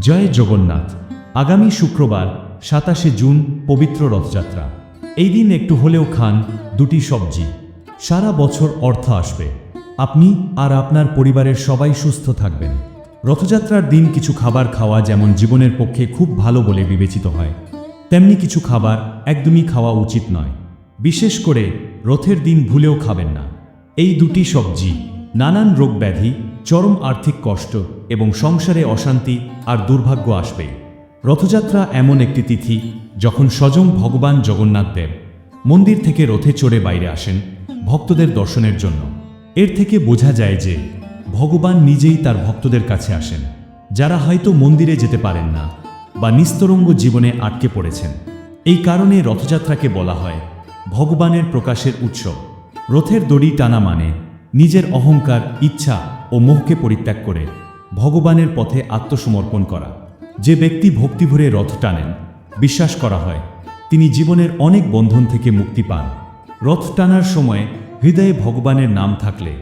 জয় জগন্নাথ। আগামী শুক্রবার সাতাশে জুন পবিত্র রথযাত্রা। এই দিন একটু হলেও খান দুটি সবজি। সারা বছর অর্থ আসবে। আপনি আর আপনার পরিবারের সবাই সুস্থ থাকবেন। রথযাত্রার দিন কিছু খাবার খাওয়া যেমন জীবনের পক্ষে খুব ভালো বলে বিবেচিত হয়, তেমনি কিছু খাবার একদমই খাওয়া উচিত নয়। বিশেষ করে রথের দিন ভুলেও খাবেন না। এই দুটি সবজি, নানান রোগ ব্যাধি চরম আর্থিক কষ্ট এবং সংসারে অশান্তি আর দুর্ভাগ্য আসবে। রথযাত্রা এমন একটি তিথি যখন স্বয়ং ভগবান জগন্নাথ দেব মন্দির থেকে রথে চড়ে বাইরে আসেন ভক্তদের দর্শনের জন্য। এর থেকে বোঝা যায় যে ভগবান নিজেই তার ভক্তদের কাছে আসেন, যারা হয়তো মন্দিরে যেতে পারেন না বা নিস্তরঙ্গ জীবনে আটকে পড়েছেন। এই কারণে রথযাত্রাকে বলা হয় ভগবানের প্রকাশের উৎসব। রথের দড়ি টানা মানে নিজের অহংকার, ইচ্ছা ও মোহকে পরিত্যাগ করে ভগবানের পথে আত্মসমর্পণ করা। যে ব্যক্তি ভক্তিভরে রথ টানেন, বিশ্বাস করা হয়, তিনি জীবনের অনেক বন্ধন থেকে মুক্তি পান। রথ টানার সময় হৃদয়ে ভগবানের নাম থাকলে,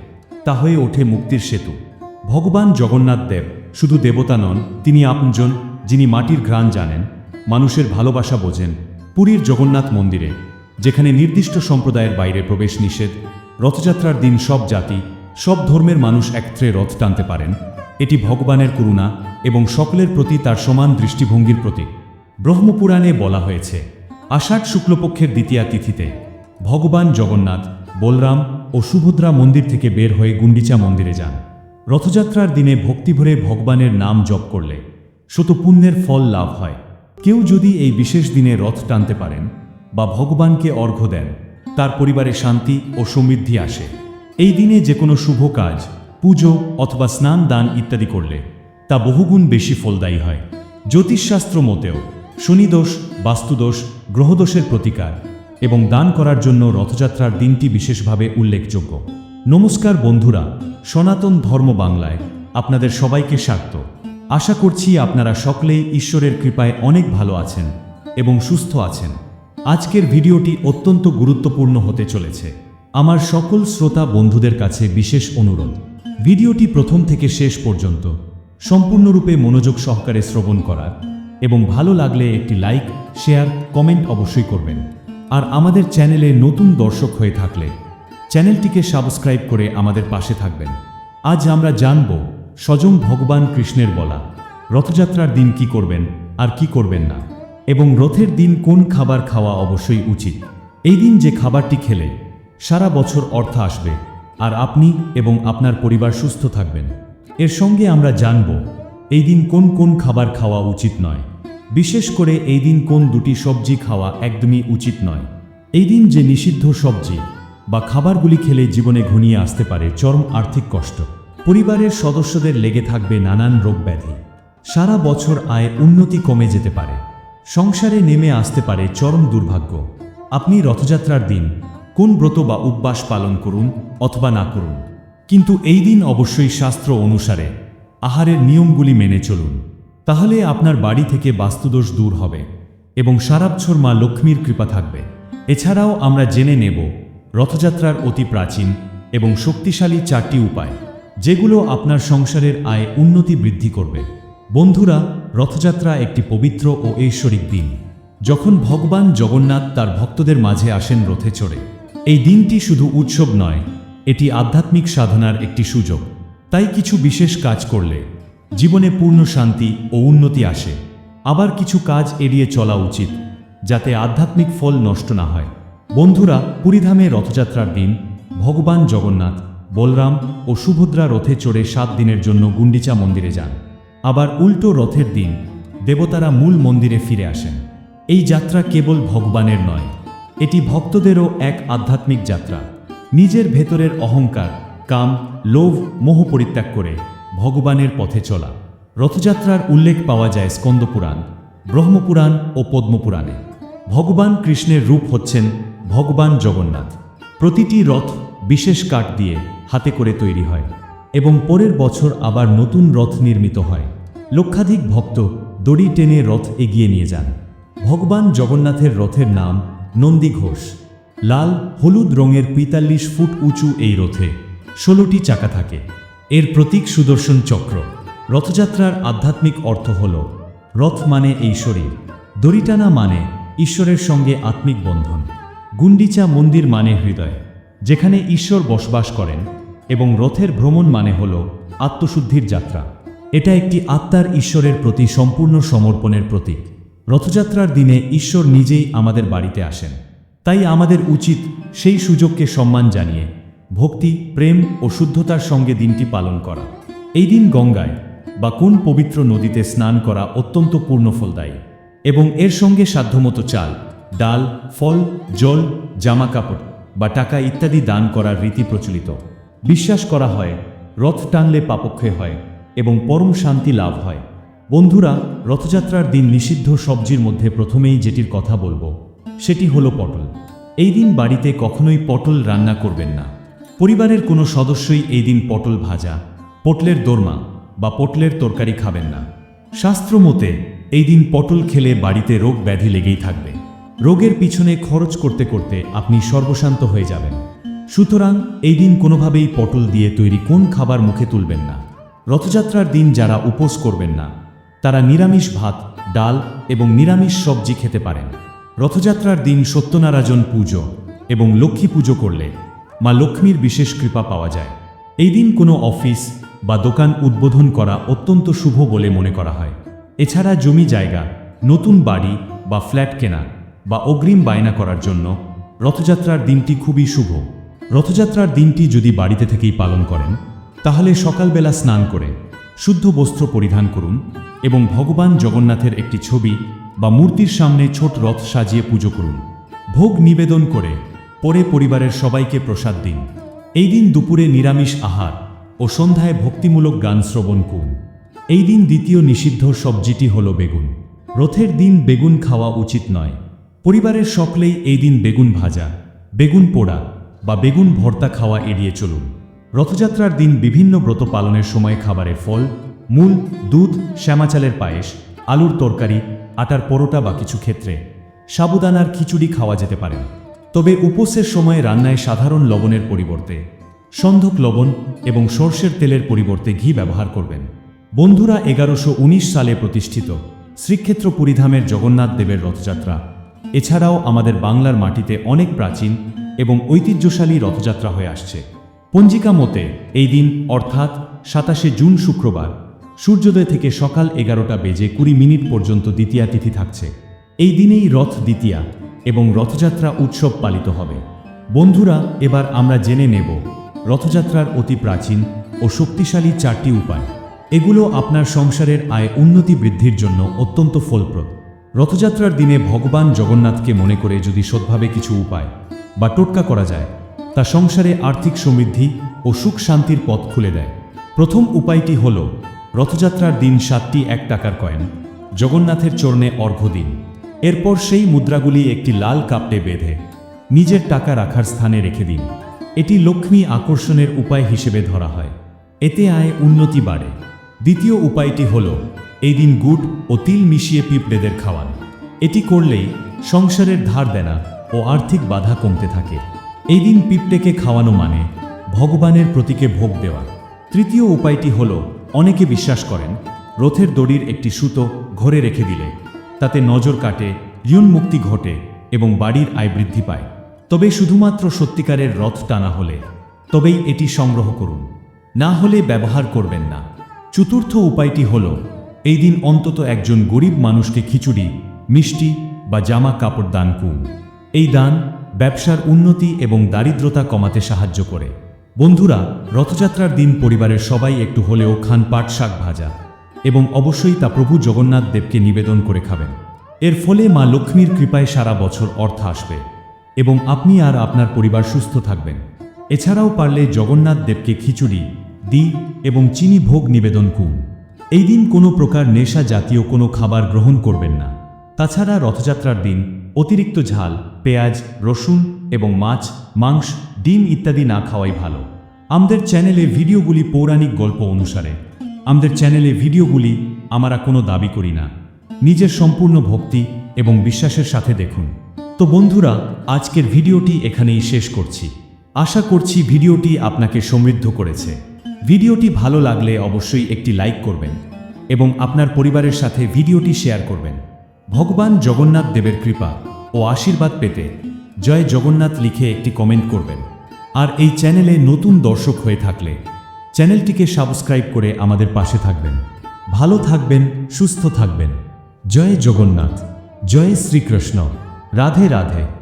তা হয়ে ওঠে মুক্তির সেতু। ভগবান জগন্নাথ দেব শুধু দেবতা নন, তিনি আপনজন, যিনি মাটির ঘ্রাণ জানেন, মানুষের ভালোবাসা বোঝেন, পুরীর জগন্নাথ মন্দিরে, যেখানে নির্দিষ্ট সম্প্রদায়ের বাইরে প্রবেশ নিষেধ, রথযাত্রার দিন সব জাতি, সব ধর্মের মানুষ একত্রে রথ টানতে পারেন। এটি ভগবানের করুণা এবং সকলের প্রতি তার সমান দৃষ্টিভঙ্গির প্রতীক। ব্রহ্মপুরাণে বলা হয়েছে, আষাঢ় শুক্লপক্ষের দ্বিতীয়া তিথিতে ভগবান জগন্নাথ বলরাম ও সুভদ্রা মন্দির থেকে বের হয়ে গুন্ডিচা মন্দিরে যান। রথযাত্রার দিনে ভক্তিভরে ভগবানের নাম জপ করলে শত পুণ্যের ফল লাভ হয়। কেউ যদি এই বিশেষ দিনে রথ টানতে পারেন বা ভগবানকে অর্ঘ্য দেন, তার পরিবারে শান্তি ও সমৃদ্ধি আসে। এই দিনে যে কোনো শুভ কাজ পুজো অথবা স্নান, দান ইত্যাদি করলে তা বহুগুণ বেশি ফলদায়ী হয়। জ্যোতিষশাস্ত্র মতেও শনিদোষ, বাস্তুদোষ, গ্রহদোষের প্রতিকার এবং দান করার জন্য রথযাত্রার দিনটি বিশেষভাবে উল্লেখযোগ্য। নমস্কার বন্ধুরা, সনাতন ধর্ম বাংলায় আপনাদের সবাইকে স্বাগত। আশা করছি আপনারা সকলেই ঈশ্বরের কৃপায় অনেক ভালো আছেন এবং সুস্থ আছেন। আজকের ভিডিওটি অত্যন্ত গুরুত্বপূর্ণ হতে চলেছে। আমার সকল শ্রোতা বন্ধুদের কাছে বিশেষ অনুরোধ। ভিডিওটি প্রথম থেকে শেষ পর্যন্ত সম্পূর্ণরূপে মনোযোগ সহকারে শ্রবণ করার এবং ভালো লাগলে একটি লাইক, শেয়ার, কমেন্ট অবশ্যই করবেন। আর আমাদের চ্যানেলে নতুন দর্শক হয়ে থাকলে চ্যানেলটিকে সাবস্ক্রাইব করে আমাদের পাশে থাকবেন। আজ আমরা জানব, স্বয়ং ভগবান কৃষ্ণের বলা, রথযাত্রার দিন কি করবেন আর কি করবেন না, এবং রথের দিন কোন খাবার খাওয়া অবশ্যই উচিত। এই দিন যে খাবারটি খেলে সারা বছর অর্থ আসবে আর আপনি এবং আপনার পরিবার সুস্থ থাকবেন। এর সঙ্গে আমরা জানব, এই দিন কোন কোন খাবার খাওয়া উচিত নয়। বিশেষ করে এই দিন কোন দুটি সবজি খাওয়া একদমই উচিত নয়। এই দিন যে নিষিদ্ধ সবজি বা খাবারগুলি খেলে জীবনে ঘনিয়ে আসতে পারে চরম আর্থিক কষ্ট। পরিবারের সদস্যদের লেগে থাকবে নানান রোগ ব্যাধি। সারা বছর আয় উন্নতি কমে যেতে পারে। সংসারে নেমে আসতে পারে চরম দুর্ভাগ্য। আপনি রথযাত্রার দিন কোন ব্রত বা উপবাস পালন করুন অথবা না করুন। কিন্তু এই দিন অবশ্যই শাস্ত্র অনুসারে আহারের নিয়মগুলি মেনে চলুন। তাহলে আপনার বাড়ি থেকে বাস্তুদোষ দূর হবে এবং সারা বছর মা লক্ষ্মীর কৃপা থাকবে। এছাড়াও আমরা জেনে নেব রথযাত্রার অতি প্রাচীন এবং শক্তিশালী চারটি উপায়, যেগুলো আপনার সংসারের আয় উন্নতি বৃদ্ধি করবে। বন্ধুরা, রথযাত্রা একটি পবিত্র ও ঐশ্বরিক দিন। যখন ভগবান জগন্নাথ তার ভক্তদের মাঝে আসেন রথে চড়ে এই দিনটি শুধু উৎসব নয়, এটি আধ্যাত্মিক সাধনার একটি সুযোগ। তাই কিছু বিশেষ কাজ করলে জীবনে পূর্ণ শান্তি ও উন্নতি আসে। আবার কিছু কাজ এড়িয়ে চলা উচিত, যাতে আধ্যাত্মিক ফল নষ্ট না হয়। বন্ধুরা, পুরীধামে রথযাত্রার দিন ভগবান জগন্নাথ, বলরাম ও সুভদ্রা রথে চড়ে সাত দিনের জন্য গুন্ডিচা মন্দিরে যান। আবার উল্টো রথের দিন দেবতারা মূল মন্দিরে ফিরে আসেন। এই যাত্রা কেবল ভগবানের নয় এটি ভক্তদেরও এক আধ্যাত্মিক যাত্রা। নিজের ভেতরের অহংকার, কাম, লোভ, মোহ পরিত্যাগ করে ভগবানের পথে চলা। রথযাত্রার উল্লেখ পাওয়া যায় স্কন্দপুরাণ ব্রহ্মপুরাণ ও পদ্মপুরাণে ভগবান কৃষ্ণের রূপ হচ্ছেন ভগবান জগন্নাথ। প্রতিটি রথ বিশেষ কাঠ দিয়ে হাতে করে তৈরি হয় এবং পরের বছর আবার নতুন রথ নির্মিত হয়। লক্ষাধিক ভক্ত দড়ি টেনে রথ এগিয়ে নিয়ে যান। ভগবান জগন্নাথের রথের নাম নন্দী ঘোষ। লাল, হলুদ রঙের পঁয়তাল্লিশ ফুট উঁচু এই রথে ষোলোটি চাকা থাকে। এর প্রতীক সুদর্শন চক্র। রথযাত্রার আধ্যাত্মিক অর্থ হল, রথ মানে এই শরীর। দড়িটানা মানে ঈশ্বরের সঙ্গে আত্মিক বন্ধন। গুন্ডিচা মন্দির মানে হৃদয়, যেখানে ঈশ্বর বসবাস করেন এবং রথের ভ্রমণ মানে হল আত্মশুদ্ধির যাত্রা। এটা একটি আত্মার ঈশ্বরের প্রতি সম্পূর্ণ সমর্পণের প্রতীক। রথযাত্রার দিনে ঈশ্বর নিজেই আমাদের বাড়িতে আসেন। তাই আমাদের উচিত সেই সুযোগকে সম্মান জানিয়ে ভক্তি, প্রেম ও শুদ্ধতার সঙ্গে দিনটি পালন করা। এই দিন গঙ্গায় বা কোন পবিত্র নদীতে স্নান করা অত্যন্ত পূর্ণফলদায়ী এবং এর সঙ্গে সাধ্যমতো চাল, ডাল, ফল, জল জামা কাপড় বা টাকা ইত্যাদি দান করার রীতি প্রচলিত। বিশ্বাস করা হয়, রথ টানলে পাপক্ষয় হয় এবং পরম শান্তি লাভ হয়। বন্ধুরা, রথযাত্রার দিন নিষিদ্ধ সবজির মধ্যে প্রথমেই যেটির কথা বলব, সেটি হলো পটল। এই দিন বাড়িতে কখনোই পটল রান্না করবেন না। পরিবারের কোনো সদস্যই এই দিন পটল ভাজা, পটলের দোরমা বা পটলের তরকারি খাবেন না। শাস্ত্র মতে, এই দিন পটল খেলে বাড়িতে রোগ ব্যাধি লেগেই থাকবে। রোগের পিছনে খরচ করতে করতে আপনি সর্বশান্ত হয়ে যাবেন। সুতরাং এই দিন কোনোভাবেই পটল দিয়ে তৈরি কোন খাবার মুখে তুলবেন না। রথযাত্রার দিন যারা উপোস করবেন না তারা নিরামিষ ভাত, ডাল এবং নিরামিষ সবজি খেতে পারেন। রথযাত্রার দিন সত্যনারায়ণ পুজো এবং লক্ষ্মী পুজো করলে মা লক্ষ্মীর বিশেষ কৃপা পাওয়া যায়। এই দিন কোনো অফিস বা দোকান উদ্বোধন করা অত্যন্ত শুভ বলে মনে করা হয়। এছাড়া জমি জায়গা, নতুন বাড়ি বা ফ্ল্যাট কেনা বা অগ্রিম বায়না করার জন্য রথযাত্রার দিনটি খুবই শুভ। রথযাত্রার দিনটি যদি বাড়িতে থেকেই পালন করেন, তাহলে সকালবেলা স্নান করে শুদ্ধ বস্ত্র পরিধান করুন এবং ভগবান জগন্নাথের একটি ছবি বা মূর্তির সামনে ছোট রথ সাজিয়ে পুজো করুন। ভোগ নিবেদন করে পরে পরিবারের সবাইকে প্রসাদ দিন। এই দিন দুপুরে নিরামিষ আহার ও সন্ধ্যায় ভক্তিমূলক গান শ্রবণ করুন। এই দিন দ্বিতীয় নিষিদ্ধ সবজিটি হল বেগুন। রথের দিন বেগুন খাওয়া উচিত নয়। পরিবারের সকলেই এই দিন বেগুন ভাজা, বেগুন পোড়া বা বেগুন ভর্তা খাওয়া এড়িয়ে চলুন। রথযাত্রার দিন বিভিন্ন ব্রত পালনের সময় খাবারের ফল, মূল, দুধ শ্যামাচালের পায়েস, আলুর তরকারি, আটার পরোটা বা কিছু ক্ষেত্রে সাবুদানার খিচুড়ি খাওয়া যেতে পারে। তবে উপোসের সময় রান্নায় সাধারণ লবণের পরিবর্তে সন্ধক লবণ এবং সর্ষের তেলের পরিবর্তে ঘি ব্যবহার করবেন। বন্ধুরা, এগারোশো সালে প্রতিষ্ঠিত শ্রীক্ষেত্র পুরীধামের জগন্নাথ দেবের রথযাত্রা। এছাড়াও আমাদের বাংলার মাটিতে অনেক প্রাচীন এবং ঐতিহ্যশালী রথযাত্রা হয়ে আসছে। পঞ্জিকা মতে, এই দিন, অর্থাৎ সাতাশে জুন শুক্রবার, সূর্যোদয় থেকে সকাল এগারোটা বেজে কুড়ি মিনিট পর্যন্ত দ্বিতীয়া তিথি থাকছে। এই দিনেই রথ দ্বিতীয়া এবং রথযাত্রা উৎসব পালিত হবে। বন্ধুরা, এবার আমরা জেনে নেব রথযাত্রার অতি প্রাচীন ও শক্তিশালী চারটি উপায়। এগুলো আপনার সংসারের আয় উন্নতি বৃদ্ধির জন্য অত্যন্ত ফলপ্রদ। রথযাত্রার দিনে ভগবান জগন্নাথকে মনে করে যদি সৎভাবে কিছু উপায় বা টোটকা করা যায় তা সংসারে আর্থিক সমৃদ্ধি ও সুখ শান্তির পথ খুলে দেয়। প্রথম উপায়টি হল, রথযাত্রার দিন সাতটি এক টাকার কয়েন, জগন্নাথের চরণে অর্ঘ্য দিন। এরপর সেই মুদ্রাগুলি একটি লাল কাপড়ে বেঁধে নিজের টাকা রাখার স্থানে রেখে দিন। এটি লক্ষ্মী আকর্ষণের উপায় হিসেবে ধরা হয়। এতে আয় উন্নতি বাড়ে। দ্বিতীয় উপায়টি হল, এই দিন গুড় ও তিল মিশিয়ে পিঁপড়েদের খাওয়ান। এটি করলেই সংসারের ধার দেনা ও আর্থিক বাধা কমতে থাকে। এই দিন পিঁপড়েকে খাওয়ানো মানে ভগবানের প্রতীকে ভোগ দেওয়া। তৃতীয় উপায়টি হল, অনেকে বিশ্বাস করেন, রথের দড়ির একটি সুতো ঘরে রেখে দিলে, তাতে নজর কাটে ঋণ মুক্তি ঘটে এবং বাড়ির আয় বৃদ্ধি পায়। তবে শুধুমাত্র সত্যিকারের রথ টানা হলে, তবেই এটি সংগ্রহ করুন। না হলে ব্যবহার করবেন না। চতুর্থ উপায়টি হল, এই দিন অন্তত একজন গরিব মানুষকে খিচুড়ি, মিষ্টি বা জামা কাপড় দান করুন। এই দান ব্যবসার উন্নতি এবং দারিদ্রতা কমাতে সাহায্য করে। বন্ধুরা, রথযাত্রার দিন পরিবারের সবাই একটু হলেও খান পাট, শাক ভাজা এবং অবশ্যই তা প্রভু জগন্নাথ দেবকে নিবেদন করে খাবেন। এর ফলে মা লক্ষ্মীর কৃপায় সারা বছর অর্থ আসবে এবং আপনি আর আপনার পরিবার সুস্থ থাকবেন। এছাড়াও পারলে জগন্নাথ দেবকে খিচুড়ি, দি এবং চিনি ভোগ নিবেদন করুন। এই দিন কোনো প্রকার নেশা জাতীয় কোনো খাবার গ্রহণ করবেন না। তাছাড়া রথযাত্রার দিন অতিরিক্ত ঝাল, পেঁয়াজ, রসুন এবং মাছ, মাংস, ডিম ইত্যাদি না খাওয়াই ভালো। আমাদের চ্যানেলে ভিডিওগুলি পৌরাণিক গল্প অনুসারে। আমাদের চ্যানেলে ভিডিওগুলি আমরা কোনো দাবি করি না। নিজের সম্পূর্ণ ভক্তি এবং বিশ্বাসের সাথে দেখুন। তো বন্ধুরা, আজকের ভিডিওটি এখানেই শেষ করছি। আশা করছি ভিডিওটি আপনাকে সমৃদ্ধ করেছে। ভিডিওটি ভালো লাগলে অবশ্যই একটি লাইক করবেন এবং আপনার পরিবারের সাথে ভিডিওটি শেয়ার করবেন। ভগবান জগন্নাথ দেবের কৃপা ও আশীর্বাদ পেতে জয় জগন্নাথ লিখে একটি কমেন্ট করবেন। আর এই চ্যানেলে নতুন দর্শক হয়ে থাকলে চ্যানেলটিকে সাবস্ক্রাইব করে আমাদের পাশে থাকবেন। ভালো থাকবেন, সুস্থ থাকবেন। জয় জগন্নাথ, জয় শ্রীকৃষ্ণ। রাধে রাধে।